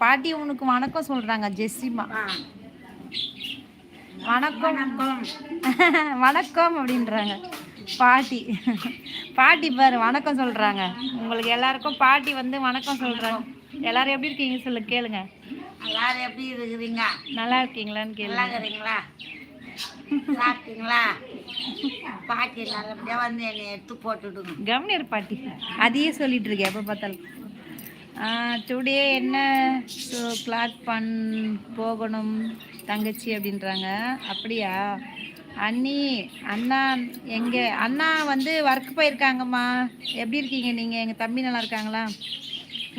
பாட்டி உனக்கு வணக்கம் சொல்கிறாங்க ஜெஸ்ஸிமா வணக்கம். வணக்கம். வணக்கம் அப்படின்றாங்க. பாட்டி. பாட்டி பாரு வணக்கம் சொல்கிறாங்க உங்களுக்கு எல்லாருக்கும் பாட்டி வந்து வணக்கம் சொல்கிறாங்க எல்லாரும் எப்படி இருக்கீங்க சொல்லு கேளுங்க. எல்லாரும் எப்படி இருக்கிறீங்க? நல்லா இருக்கீங்களான்னு கேளுங்க. இருக்கிறீங்களா? சாப்பிட்டீங்களா? பாட்டி நல்லபடியா வந்து என்னை எடுத்து போட்டுடுங்க கவனியர் பாட்டி. அதையே சொல்லிட்டு இருக்கேன் எப்போ பார்த்தாலும். டுடே என்ன ஸோ கிளாக் பண் போகணும் தங்கச்சி அப்படின்றாங்க. அப்படியா? அண்ணி அண்ணா எங்கே அண்ணா வந்து ஒர்க் போயிருக்காங்கம்மா. எப்படி இருக்கீங்க நீங்கள் எங்கள் தம்பி நல்லா இருக்காங்களா?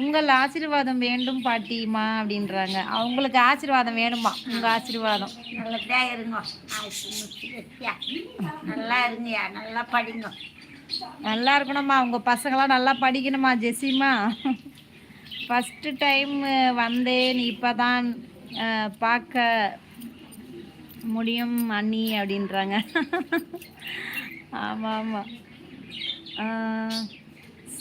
உங்கள் ஆசீர்வாதம் வேண்டும் பாட்டிம்மா அப்படின்றாங்க. அவங்களுக்கு ஆசீர்வாதம் வேணுமா உங்கள் ஆசீர்வாதம். நல்லபடியா இருங்க. நல்லா இருங்கயா நல்லா படிங்க. நல்லா இருக்கணும்மா. உங்கள் பசங்களாம் நல்லா படிக்கணுமா ஜெசிமா ஃபஸ்ட்டு டைம் uh, வந்தேன் இப்போ தான் பார்க்க முடியும் அண்ணி அப்படின்றாங்க. ஆமாம் ஆமாம்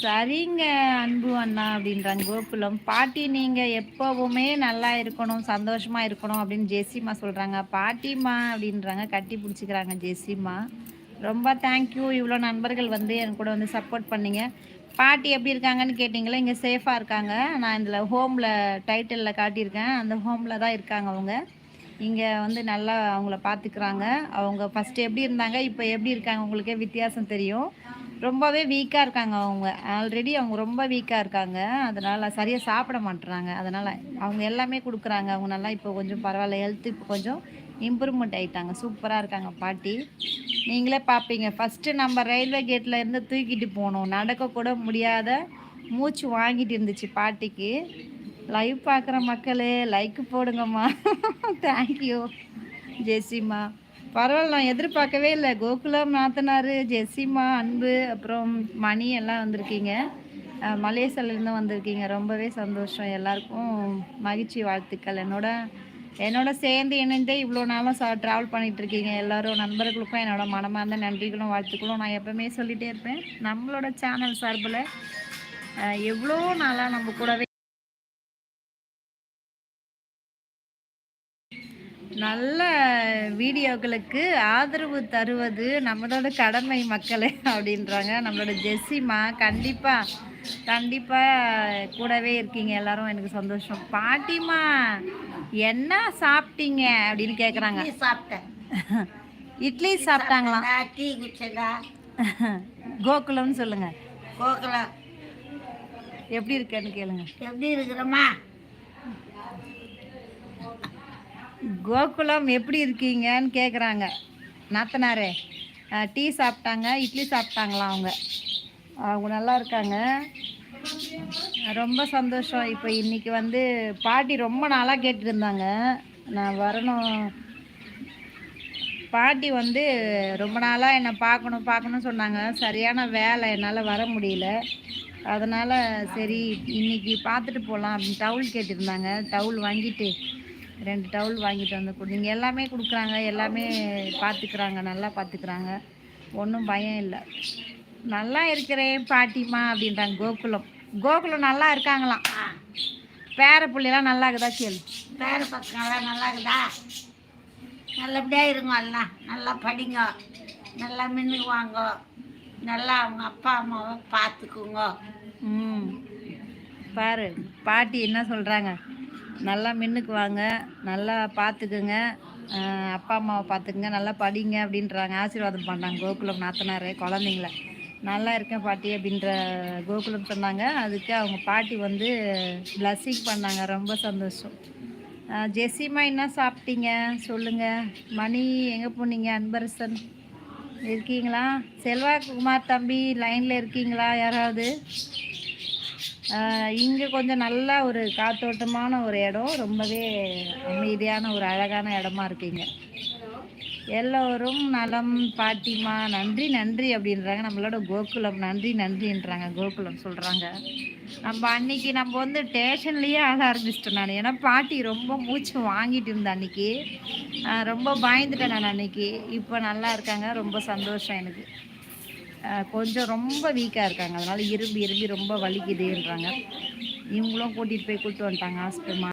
சரிங்க அன்பு அண்ணா அப்படின்றாங்க. கோகுலம் பாட்டி நீங்கள் எப்போவுமே நல்லா இருக்கணும் சந்தோஷமாக இருக்கணும் அப்படின்னு ஜெசிமா சொல்கிறாங்க பாட்டிம்மா அப்படின்றாங்க. கட்டி பிடிச்சிக்கிறாங்க ஜெசிமா ரொம்ப தேங்க்யூ இவ்வளோ நண்பர்கள் வந்து என் கூட வந்து சப்போர்ட் பண்ணீங்க. பாட்டி எப்படி இருக்காங்கன்னு கேட்டிங்களா? இங்கே சேஃபாக இருக்காங்க. நான் இதில் ஹோமில் டைட்டிலில் காட்டியிருக்கேன். அந்த ஹோமில் தான் இருக்காங்க அவங்க. இங்கே வந்து நல்லா அவங்கள பார்த்துக்கிறாங்க அவங்க ஃபஸ்ட்டு எப்படி இருந்தாங்க இப்போ எப்படி இருக்காங்க உங்களுக்கே வித்தியாசம் தெரியும். ரொம்பவே வீக்காக இருக்காங்க அவங்க. ஆல்ரெடி அவங்க ரொம்ப வீக்காக இருக்காங்க. அதனால் சரியாக சாப்பிட மாட்டுறாங்க. அதனால் அவங்க எல்லாமே கொடுக்குறாங்க. அவங்க நல்லா இப்போ கொஞ்சம் பரவாயில்ல. ஹெல்த் இப்போ கொஞ்சம் இம்ப்ரூவ்மெண்ட் ஆகிட்டாங்க சூப்பராக இருக்காங்க பாட்டி. நீங்களே பார்ப்பீங்க ஃபஸ்ட்டு நம்ம ரயில்வே கேட்டில் இருந்து தூக்கிட்டு போகணும் நடக்கக்கூட முடியாத மூச்சு வாங்கிட்டு இருந்துச்சு பாட்டிக்கு. லைவ் பார்க்குற மக்களே லைக் போடுங்கம்மா. தேங்க்யூ ஜெசிமா. பரவாயில்ல நான் எதிர்பார்க்கவே இல்லை. கோகுலம் நாத்தனார் ஜெசிமா அன்பு அப்புறம் மணி எல்லாம் வந்திருக்கீங்க. மலேசியாலேருந்து வந்திருக்கீங்க. ரொம்பவே சந்தோஷம். எல்லாருக்கும் மகிழ்ச்சி வாழ்த்துக்கள். என்னோட என்னோட சேர்ந்து இணைந்தே இவ்வளோ நாளும் சா ட்ராவல் பண்ணிகிட்டு இருக்கீங்க எல்லோரும் நண்பர்களுக்கும் என்னோட மனமார்ந்த நன்றிகளும் வாழ்த்துக்களும் நான் எப்போவுமே சொல்லிகிட்டே இருப்பேன். நம்மளோட சேனல் சார்பில் எவ்வளோ நாளாக நம்ம கூடவே நல்ல வீடியோக்களுக்கு ஆதரவு தருவது நம்மளோட கடமை மக்களே அப்படின்றாங்க. நம்மளோட ஜெஸ்ஸிமா கண்டிப்பாக கண்டிப்பாக கூடவே இருக்கீங்க. எல்லாரும் எனக்கு சந்தோஷம். பாட்டிமா என்ன சாப்பிட்டீங்க அப்படின்னு கேட்குறாங்க சாப்பிட்டேன். இட்லி சாப்பிட்டாங்களாம் நான் டீ குடிச்சதா கோகுலம்னு சொல்லுங்க. கோகுலம். எப்படி இருக்குன்னு கேளுங்க. எப்படி இருக்கிறம்மா கோகுலம் எப்படி இருக்கீங்கன்னு கேட்குறாங்க நாத்தனாரே டீ சாப்பிட்டாங்க இட்லி சாப்பிட்டாங்களா அவங்க? அவங்க நல்லா இருக்காங்க. ரொம்ப சந்தோஷம். இப்போ இன்றைக்கி வந்து பாட்டி ரொம்ப நாளாக கேட்டுருந்தாங்க. நான் வரணும். பாட்டி வந்து ரொம்ப நாளாக என்னை பார்க்கணும் பார்க்கணும்னு சொன்னாங்க. சரியான வேலை என்னால் வர முடியல. அதனால் சரி இன்றைக்கி பார்த்துட்டு போகலாம் அப்படின்னு டவுல் கேட்டிருந்தாங்க. டவுல் வாங்கிட்டு ரெண்டு டவுல் வாங்கிட்டு வந்து கொடுங்க எல்லாமே கொடுக்குறாங்க எல்லாமே பார்த்துக்கிறாங்க நல்லா பார்த்துக்கிறாங்க ஒன்றும் பயம் இல்லை. நல்லா இருக்கிறேன் பாட்டிம்மா அப்படின்றாங்க கோகுலம். கோகுலம் நல்லா இருக்காங்களாம் பேர பிள்ளைலாம் நல்லா இருக்குதா கேளு. பேர பசங்களாம் நல்லா இருக்குதா? நல்லபடியா இருங்க எல்லாம் நல்லா படிங்க. நல்லா மின்னுக்கு வாங்க. நல்லா அவங்க அப்பா அம்மாவை பார்த்துக்குங்க ம். பாரு பாட்டி என்ன சொல்கிறாங்க நல்லா மின்னுக்கு வாங்க நல்லா பார்த்துக்குங்க அப்பா அம்மாவை பார்த்துக்குங்க நல்லா படிங்க அப்படின்றாங்க. ஆசீர்வாதம் பண்ணாங்க கோகுலம் நாத்தனார் குழந்தைங்கள. நல்லா இருக்கேன் பாட்டி அப்படின்ற கோகுலம் சொன்னாங்க. அதுக்கு அவங்க பாட்டி வந்து பிளஸ்ஸிங் பண்ணாங்க. ரொம்ப சந்தோஷம். ஜெசிமா என்ன சாப்பிட்டீங்க? சொல்லுங்கள் மணி எங்கே போனீங்க அன்பரசன்? இருக்கீங்களா? செல்வாகுமார் தம்பி லைனில் இருக்கீங்களா? யாராவது? இங்கே கொஞ்சம் நல்லா ஒரு காத்தோட்டமான ஒரு இடம். ரொம்பவே அமைதியான ஒரு அழகான இடமா இருக்கீங்க. எல்லோரும் நலம் பாட்டிமா நன்றி நன்றி அப்படின்றாங்க. நம்மளோட கோகுலம் நன்றி நன்றின்றாங்க. கோகுலம் சொல்கிறாங்க நம்ம அன்னைக்கு நம்ம வந்து ஸ்டேஷன்லேயே ஆக ஆரம்பிச்சிட்டேன் நான். ஏன்னா பாட்டி ரொம்ப மூச்சு வாங்கிட்டு இருந்தேன் அன்னைக்கு. ரொம்ப பயந்துட்டேன் நான் அன்னைக்கு. இப்போ நல்லா இருக்காங்க. ரொம்ப சந்தோஷம் எனக்கு. கொஞ்சம் ரொம்ப வீக்காக இருக்காங்க. அதனால் இரும்பி இரும்பி ரொம்ப வலிக்குதுன்றாங்க. இவங்களும் கூட்டிகிட்டு போய் கூப்பிட்டு வந்துட்டாங்க ஹாஸ்பிட்டல்